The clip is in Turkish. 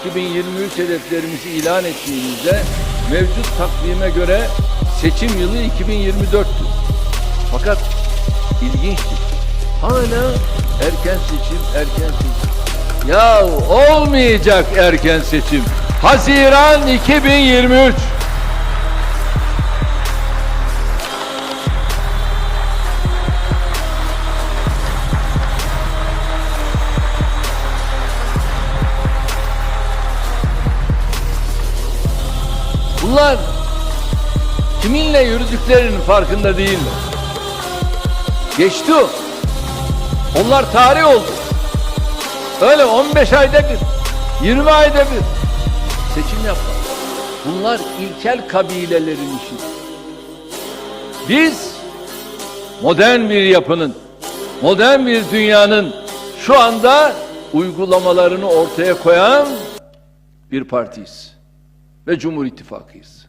2023 hedeflerimizi ilan ettiğimizde mevcut takvime göre seçim yılı 2024'tü. Fakat ilginçtir. Hala erken seçim, erken seçim. Ya olmayacak erken seçim. Haziran 2023. Bunlar kiminle yürüdüklerinin farkında değiller. Geçti o. Onlar tarih oldu. Öyle 15 ayda bir, 20 ayda bir seçim yapmak. Bunlar ilkel kabilelerin işi. Biz modern bir yapının, modern bir dünyanın şu anda uygulamalarını ortaya koyan bir partiyiz ve Cumhur İttifakıyız.